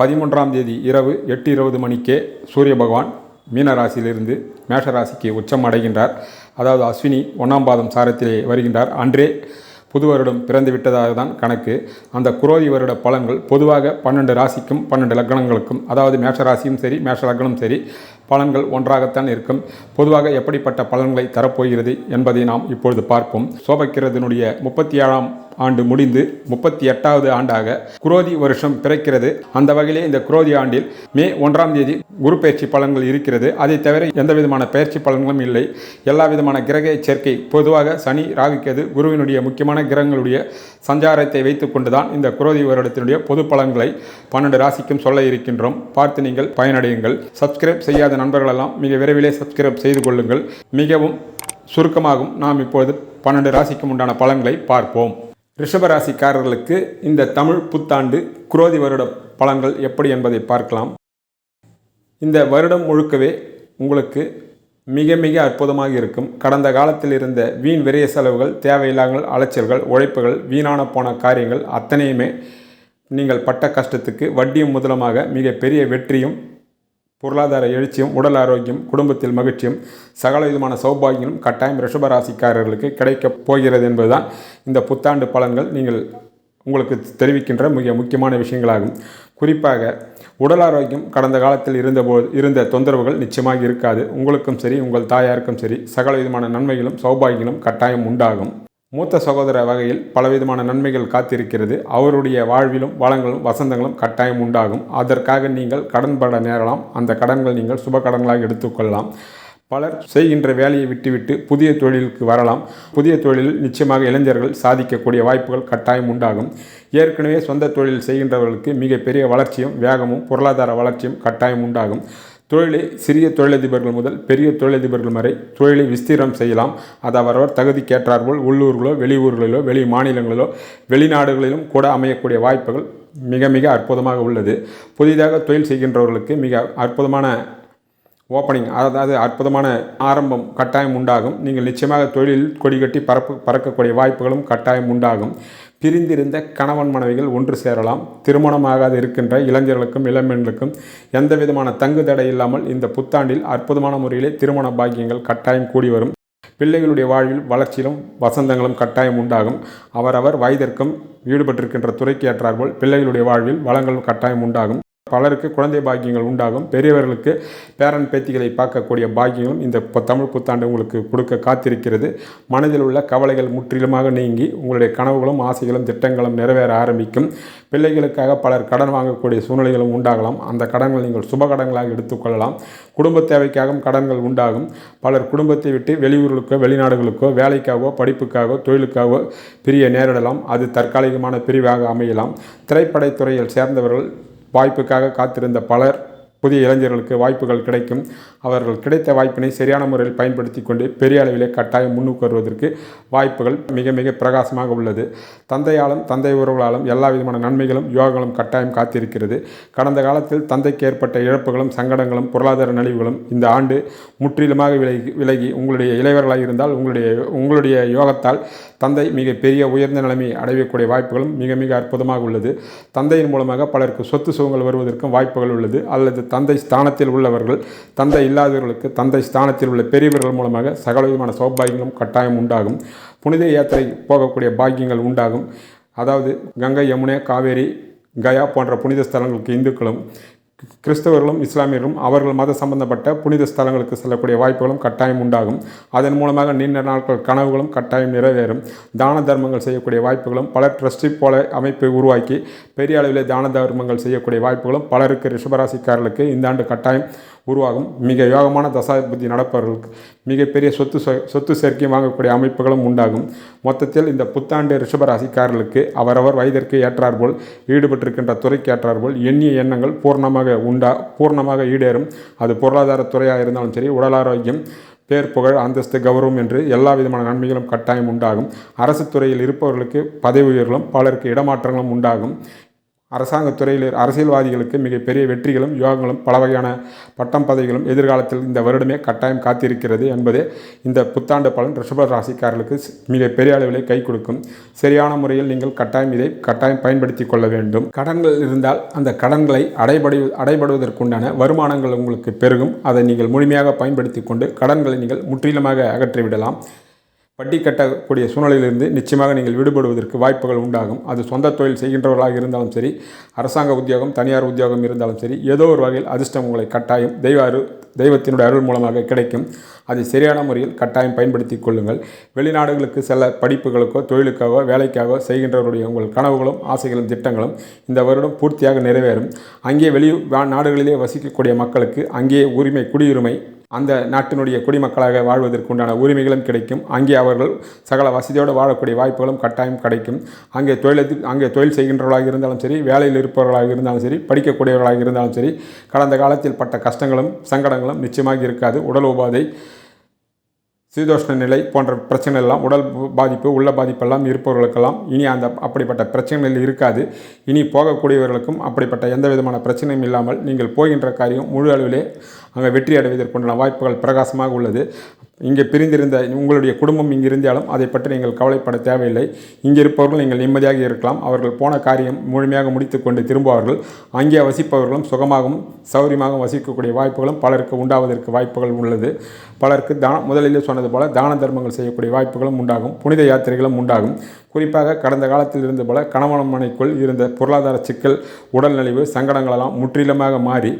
பதிமூன்றாம் தேதி இரவு எட்டு இருபது மணிக்கே சூரிய பகவான் மீன ராசியிலிருந்து மேஷ ராசிக்கு உச்சம் அடைகின்றார். அதாவது அஸ்வினி ஒன்றாம் பாதம் சாரத்திலே வருகின்றார். அன்றே புது வருடம் பிறந்து விட்டதாக தான் கணக்கு. அந்த குரோதி வருட பலன்கள் பொதுவாக பன்னெண்டு ராசிக்கும் பன்னெண்டு லக்னங்களுக்கும் அதாவது மேஷ ராசியும் சரி மேஷ லக்னம் சரி பலன்கள் ஒன்றாகத்தான் இருக்கும். பொதுவாக எப்படிப்பட்ட பலன்களை தரப்போகிறது என்பதை நாம் இப்பொழுது பார்ப்போம். சோபக்கிரதனுடைய முப்பத்தி ஏழாம் ஆண்டு முடிந்து முப்பத்தி எட்டாவது ஆண்டாக குரோதி வருஷம் பிறக்கிறது. அந்த வகையிலே இந்த குரோதி ஆண்டில் மே ஒன்றாம் தேதி குரு பயிற்சி பலன்கள் இருக்கிறது. அதை தவிர எந்த விதமான பயிற்சி பலன்களும் இல்லை. எல்லா விதமான கிரக சேர்க்கை பொதுவாக சனி ராகுக்கிறது குருவினுடைய முக்கியமான கிரகங்களுடைய சஞ்சாரத்தை வைத்துக்கொண்டு கொண்டுதான் இந்த குரோதி வருடத்தினுடைய பொது பலன்களை பன்னெண்டு ராசிக்கும் சொல்ல இருக்கின்றோம். பார்த்து நீங்கள் பயனடையுங்கள். சப்ஸ்கிரைப் செய்யாத நண்பர்களெல்லாம் மிக விரைவிலே சப்ஸ்கிரைப் செய்து கொள்ளுங்கள். மிகவும் சுருக்கமாகும் நாம் இப்பொழுது பன்னெண்டு ராசிக்கும் உண்டான பலன்களை பார்ப்போம். ரிஷபராசிக்காரர்களுக்கு இந்த தமிழ் புத்தாண்டு குரோதி வருட பலன்கள் எப்படி என்பதை பார்க்கலாம். இந்த வருடம் முழுக்கவே உங்களுக்கு மிக மிக அற்புதமாக இருக்கும். கடந்த காலத்தில் இருந்த வீண் விரைய செலவுகள் தேவையில்லாமல் அலைச்சல்கள் உழைப்புகள் வீணான போன காரியங்கள் அத்தனையுமே நீங்கள் பட்ட கஷ்டத்துக்கு வட்டியும் முதலமாக மிக பெரிய வெற்றியும் பொருளாதார எழுச்சியும் உடல் ஆரோக்கியம் குடும்பத்தில் மகிழ்ச்சியும் சகல விதமான சௌபாகியங்களும் கட்டாயம் ரிஷபராசிக்காரர்களுக்கு கிடைக்கப் போகிறது என்பதுதான் இந்த புத்தாண்டு பலன்கள். நீங்கள் உங்களுக்கு தெரிவிக்கின்ற மிக முக்கியமான விஷயங்களாகும். குறிப்பாக உடல் ஆரோக்கியம் கடந்த காலத்தில் இருந்தபோது இருந்த தொந்தரவுகள் நிச்சயமாக இருக்காது. உங்களுக்கும் சரி உங்கள் தாயாருக்கும் சரி சகல விதமான நன்மைகளும் சௌபாகியங்களும் கட்டாயம் உண்டாகும். மூத்த சகோதர வகையில் பலவிதமான நன்மைகள் காத்திருக்கிறது. அவருடைய வாழ்விலும் வளங்களும் வசந்தங்களும் கட்டாயம் உண்டாகும். அதற்காக நீங்கள் கடன்பட நேரலாம். அந்த கடன்கள் நீங்கள் சுப கடன்களாக எடுத்துக்கொள்ளலாம். பலர் செய்கின்ற வேலையை விட்டுவிட்டு புதிய தொழிலுக்கு வரலாம். புதிய தொழிலில் நிச்சயமாக இளைஞர்கள் சாதிக்கக்கூடிய வாய்ப்புகள் கட்டாயம் உண்டாகும். ஏற்கனவே சொந்த தொழில் செய்கின்றவர்களுக்கு மிகப்பெரிய வளர்ச்சியும் வேகமும் பொருளாதார வளர்ச்சியும் கட்டாயம் உண்டாகும். தொழிலை சிறிய தொழிலதிபர்கள் முதல் பெரிய தொழிலதிபர்கள் வரை தொழிலை விஸ்தீரம் செய்யலாம். அது அவரவர் தகுதிக்கேற்றாற்போல் உள்ளூர்களோ வெளியூர்களிலோ வெளி மாநிலங்களிலோ வெளிநாடுகளிலும் கூட அமையக்கூடிய வாய்ப்புகள் மிக மிக அற்புதமாக உள்ளது. புதிதாக தொழில் செய்கின்றவர்களுக்கு மிக அற்புதமான ஓப்பனிங் அதாவது அற்புதமான ஆரம்பம் கட்டாயம் உண்டாகும். நீங்கள் நிச்சயமாக தொழிலில் கொடி கட்டி பறப்பு பறக்கக்கூடிய வாய்ப்புகளும் கட்டாயம் உண்டாகும். பிரிந்திருந்த கணவன் மனைவிகள் ஒன்று சேரலாம். திருமணமாகாது இருக்கின்ற இளைஞர்களுக்கும் இளம்பெண்களுக்கும் எந்த விதமான தங்கு தடை இல்லாமல் இந்த புத்தாண்டில் அற்புதமான முறையிலே திருமண பாக்கியங்கள் கட்டாயம் கூடி வரும். பிள்ளைகளுடைய வாழ்வில் வளர்ச்சியிலும் வசந்தங்களும் கட்டாயம் உண்டாகும். அவரவர் வயதிற்கும் ஈடுபட்டிருக்கின்ற துறைக்கு ஏற்றாற்போல் பிள்ளைகளுடைய வாழ்வில் வளங்களும் கட்டாயம் உண்டாகும். பலருக்கு குழந்தை பாக்கியங்கள் உண்டாகும். பெரியவர்களுக்கு பேரன் பேத்திகளை பார்க்கக்கூடிய பாக்கியங்களும் இந்த தமிழ் புத்தாண்டு உங்களுக்கு கொடுக்க காத்திருக்கிறது. மனதில் உள்ள கவலைகள் முற்றிலுமாக நீங்கி உங்களுடைய கனவுகளும் ஆசைகளும் திட்டங்களும் நிறைவேற ஆரம்பிக்கும். பிள்ளைகளுக்காக பலர் கடன் வாங்கக்கூடிய சூழ்நிலைகளும் உண்டாகலாம். அந்த கடன்கள் நீங்கள் சுப கடன்களாக எடுத்துக்கொள்ளலாம் குடும்ப தேவைக்காகவும் கடன்கள் உண்டாகும். பலர் குடும்பத்தை விட்டு வெளியூர்களுக்கோ வெளிநாடுகளுக்கோ வேலைக்காகவோ படிப்புக்காகவோ தொழிலுக்காகவோ பிரிய நேரிடலாம். அது தற்காலிகமான பிரிவாக அமையலாம். திரைப்படத்துறையில் சேர்ந்தவர்கள் வாய்ப்புக்காக காத்திருந்த பலர் புதிய இளைஞர்களுக்கு வாய்ப்புகள் கிடைக்கும். அவர்கள் கிடைத்த வாய்ப்பினை சரியான முறையில் பயன்படுத்தி கொண்டு பெரிய அளவிலே கட்டாயம் முன்னுக்கு வருவதற்கு வாய்ப்புகள் மிக மிக பிரகாசமாக உள்ளது. தந்தையாலும் தந்தை உறவுகளாலும் எல்லா விதமான நன்மைகளும் யோகங்களும் கட்டாயம் காத்திருக்கிறது. கடந்த காலத்தில் தந்தைக்கு ஏற்பட்ட இழப்புகளும் சங்கடங்களும் பொருளாதார நலிவுகளும் இந்த ஆண்டு முற்றிலுமாக விலகி விலகி உங்களுடைய இளையவர்களாக இருந்தால் உங்களுடைய உங்களுடைய யோகத்தால் தந்தை மிக பெரிய உயர்ந்த நிலைமை அடையக்கூடிய வாய்ப்புகளும் மிக மிக அற்புதமாக உள்ளது. தந்தையின் மூலமாக பலருக்கு சொத்து சுகங்கள் வருவதற்கும் வாய்ப்புகள் உள்ளது. அல்லது தந்தை ஸ்தானத்தில் உள்ளவர்கள் தந்தை இல்லாதவர்களுக்கு தந்தை ஸ்தானத்தில் உள்ள பெரியவர்கள் மூலமாக சகலவிதமான சௌபாகியங்களும் கட்டாயம் உண்டாகும். புனித யாத்திரை போகக்கூடிய பாக்கியங்கள் உண்டாகும். அதாவது கங்கை யமுனை காவேரி கயா போன்ற புனித ஸ்தலங்களுக்கு இந்துக்களும் கிறிஸ்தவர்களும் இஸ்லாமியர்களும் அவர்கள் மத சம்பந்தப்பட்ட புனித ஸ்தலங்களுக்கு செல்லக்கூடிய வாய்ப்புகளும் கட்டாயம் உண்டாகும். அதன் மூலமாக நீண்ட நாட்கள் கனவுகளும் கட்டாயம் நிறைவேறும். தான தர்மங்கள் செய்யக்கூடிய வாய்ப்புகளும் பல ட்ரஸ்டி போல அமைப்பை உருவாக்கி பெரிய அளவில் தான தர்மங்கள் செய்யக்கூடிய வாய்ப்புகளும் பலருக்கு ரிஷபராசிக்காரர்களுக்கு இந்த ஆண்டு கட்டாயம் உருவாகும். மிக யோகமான தசாபதி நடப்பவர்களுக்கு மிகப்பெரிய சொத்து சொத்து சேர்க்கை வாங்கக்கூடிய அமைப்புகளும் உண்டாகும். மொத்தத்தில் இந்த புத்தாண்டு ரிஷபராசிக்காரர்களுக்கு அவரவர் வயதிற்கு ஏற்றாற்போல் ஈடுபட்டிருக்கின்ற துறைக்கு ஏற்றாற்போல் எண்ணிய எண்ணங்கள் பூர்ணமாக உண்டா பூர்ணமாக ஈடேறும். அது பொருளாதார துறையாக இருந்தாலும் சரி உடல் ஆரோக்கியம் பேர் புகழ் அந்தஸ்து கௌரவம் என்று எல்லா விதமான நன்மைகளும் கட்டாயம் உண்டாகும். அரசு துறையில் இருப்பவர்களுக்கு பதவி உயர்வுகளும் பலருக்கு இடமாற்றங்களும் உண்டாகும். அரசாங்க துறையில் அரசியல்வாதிகளுக்கு மிகப்பெரிய வெற்றிகளும் யோகங்களும் பல வகையான பட்டம் பதவிகளும் எதிர்காலத்தில் இந்த வருடமே கட்டாயம் காத்திருக்கிறது என்பதே இந்த புத்தாண்டு பலன். ரிஷப ராசிக்காரர்களுக்கு மிகப்பெரிய அளவிலே கை கொடுக்கும். சரியான முறையில் நீங்கள் கட்டாயம் இதை கட்டாயம் பயன்படுத்தி கொள்ள வேண்டும். கடன்கள் இருந்தால் அந்த கடன்களை அடைபடு அடைபடுவதற்குண்டான வருமானங்கள் உங்களுக்கு பெருகும். அதை நீங்கள் முழுமையாக பயன்படுத்தி கொண்டு கடன்களை நீங்கள் முற்றிலுமாக அகற்றிவிடலாம். வட்டி கட்டக்கூடிய சூழ்நிலையிலிருந்து நிச்சயமாக நீங்கள் விடுபடுவதற்கு வாய்ப்புகள் உண்டாகும். அது சொந்த தொழில் செய்கின்றவர்களாக இருந்தாலும் சரி அரசாங்க உத்தியோகம் தனியார் உத்தியோகம் இருந்தாலும் சரி ஏதோ ஒரு வகையில் அதிர்ஷ்டம் உங்களை கட்டாயம் தெய்வ அரு தெய்வத்தினுடைய அருள் மூலமாக கிடைக்கும். அதை சரியான முறையில் கட்டாயம் பயன்படுத்தி கொள்ளுங்கள். வெளிநாடுகளுக்கு செல்ல படிப்புகளுக்கோ தொழிலுக்காகவோ வேலைக்காகவோ செய்கின்றவருடைய உங்கள் கனவுகளும் ஆசைகளும் திட்டங்களும் இந்த வருடம் பூர்த்தியாக நிறைவேறும். அங்கே வெளி வா- நாடுகளிலே வசிக்கக்கூடிய மக்களுக்கு அங்கே உரிமை குடியுரிமை அந்த நாட்டினுடைய குடிமக்களாக வாழ்வதற்குண்டான உரிமைகளும் கிடைக்கும். அங்கே அவர்கள் சகல வசதியோடு வாழக்கூடிய வாய்ப்புகளும் கட்டாயம் கிடைக்கும். அங்கே தொழில் அங்கே தொழில் செய்கின்றவர்களாக இருந்தாலும் சரி வேலையில் இருப்பவர்களாக இருந்தாலும் சரி படிக்கக்கூடியவர்களாக இருந்தாலும் சரி கடந்த காலத்தில் பட்ட கஷ்டங்களும் சங்கடங்களும் நிச்சயமாக இருக்காது. உடல் உபாதை சீதோஷ்ண நிலை போன்ற பிரச்சனை எல்லாம் உடல் பாதிப்பு உள்ள பாதிப்பெல்லாம் இருப்பவர்களுக்கெல்லாம் இனி அந்த அப்படிப்பட்ட பிரச்சனைகள் இருக்காது. இனி போகக்கூடியவர்களுக்கும் அப்படிப்பட்ட எந்த விதமான பிரச்சனையும் இல்லாமல் நீங்கள் போகின்ற காரியம் முழு அளவிலே அங்கே வெற்றி அடைவதற்குண்டான வாய்ப்புகள் பிரகாசமாக உள்ளது. இங்கே பிரிந்திருந்த உங்களுடைய குடும்பம் இங்கே இருந்தாலும் அதை பற்றி நீங்கள் கவலைப்பட தேவையில்லை. இங்கே இருப்பவர்கள் நீங்கள் நிம்மதியாக இருக்கலாம். அவர்கள் போன காரியம் முழுமையாக முடித்துக்கொண்டு திரும்புவார்கள். அங்கே வசிப்பவர்களும் சுகமாகவும் சௌரியமாகவும் வசிக்கக்கூடிய வாய்ப்புகளும் பலருக்கு உண்டாவதற்கு வாய்ப்புகள் உள்ளது. பலருக்கு தான முதலிலே சொன்னது போல தான தர்மங்கள் செய்யக்கூடிய வாய்ப்புகளும் உண்டாகும். புனித யாத்திரைகளும் உண்டாகும். குறிப்பாக கடந்த காலத்தில் இருந்து போல கணவன் மனைக்குள் இருந்த பொருளாதார சிக்கல் உடல்நலிவு சங்கடங்களெல்லாம் முற்றிலுமாக மாறி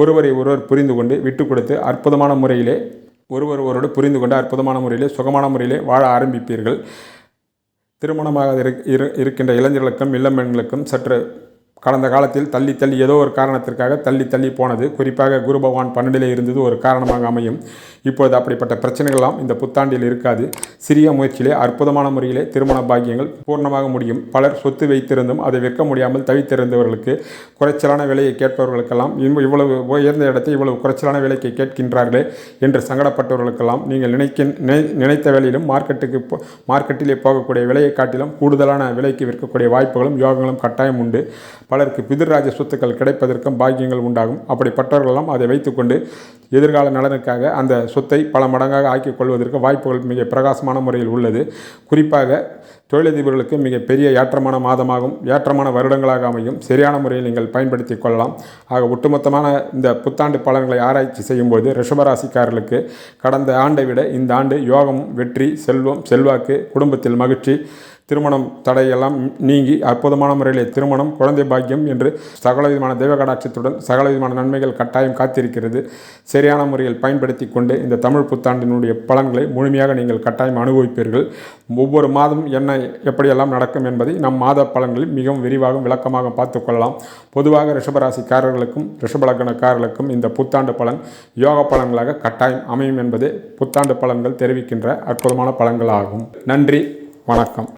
ஒருவரை ஒருவர் புரிந்து கொண்டு விட்டு கொடுத்து அற்புதமான முறையிலே ஒருவர் ஒருவரோடு புரிந்து கொண்டு அற்புதமான முறையிலே சுகமான முறையிலே வாழ ஆரம்பிப்பீர்கள். திருமணமாக இரு இருக்கின்ற இளைஞர்களுக்கும் இளம்பெண்களுக்கும் சற்று கடந்த காலத்தில் தள்ளி தள்ளி ஏதோ ஒரு காரணத்திற்காக தள்ளி தள்ளி போனது. குறிப்பாக குரு பகவான் பன்னெண்டிலே இருந்தது ஒரு காரணமாக அமையும். இப்பொழுது அப்படிப்பட்ட பிரச்சனைகள்லாம் இந்த புத்தாண்டில் இருக்காது. சிறிய முயற்சியிலே அற்புதமான முறையிலே திருமண பாக்கியங்கள் பூர்ணமாக முடியும். பலர் சொத்து வைத்திருந்தும் அதை விற்க முடியாமல் தவித்திருந்தவர்களுக்கு குறைச்சலான விலையை கேட்பவர்களுக்கெல்லாம் இவ்வளவு உயர்ந்த இடத்தை இவ்வளவு குறைச்சலான விலைக்கு கேட்கின்றார்களே என்று சங்கடப்பட்டவர்களுக்கெல்லாம் நீங்கள் நினைக்க நினை- நினைத்த வேலையிலும் மார்க்கெட்டுக்கு போ- மார்க்கெட்டிலே போகக்கூடிய விலையை காட்டிலும் கூடுதலான விலைக்கு விற்கக்கூடிய வாய்ப்புகளும் யோகங்களும் கட்டாயம் உண்டு. பலருக்கு பிதிர்ராஜ சொத்துக்கள் கிடைப்பதற்கும் பாக்கியங்கள் உண்டாகும். அப்படிப்பட்டவர்களெல்லாம் அதை வைத்துக்கொண்டு எதிர்கால நலனுக்காக அந்த சொத்தை பல மடங்காக ஆக்கிக் கொள்வதற்கு வாய்ப்புகள் மிக பிரகாசமான முறையில் உள்ளது. குறிப்பாக தொழிலதிபர்களுக்கு மிக பெரிய ஏற்றமான மாதமாகும். ஏற்றமான வருடங்களாக அமையும். சரியான முறையில் நீங்கள் பயன்படுத்தி கொள்ளலாம். ஆக ஒட்டுமொத்தமான இந்த புத்தாண்டு பலன்களை ஆராய்ச்சி செய்யும்போது ரிஷபராசிக்காரர்களுக்கு கடந்த ஆண்டை விட இந்த ஆண்டு யோகமும் வெற்றி செல்வம் செல்வாக்கு குடும்பத்தில் மகிழ்ச்சி திருமணம் தடையெல்லாம் நீங்கி அற்புதமான முறையிலே திருமணம் குழந்தை பாக்கியம் என்று சகல விதமான சகலவிதமான சகல விதமான நன்மைகள் கட்டாயம் காத்திருக்கிறது. சரியான முறையில் பயன்படுத்தி கொண்டு இந்த தமிழ் புத்தாண்டினுடைய பலன்களை முழுமையாக நீங்கள் கட்டாயம் அனுபவிப்பீர்கள். ஒவ்வொரு மாதம் என்ன எப்படியெல்லாம் நடக்கும் என்பதை நம் மாத பலன்களில் மிகவும் விரிவாகவும் விளக்கமாக பார்த்துக்கொள்ளலாம் பொதுவாக ரிஷபராசிக்காரர்களுக்கும் ரிஷபலக்கணக்காரர்களுக்கும் இந்த புத்தாண்டு பலன் யோக பலன்களாக கட்டாயம் அமையும் என்பதே புத்தாண்டு பலன்கள் தெரிவிக்கின்ற அற்புதமான பலன்களாகும். நன்றி வணக்கம்.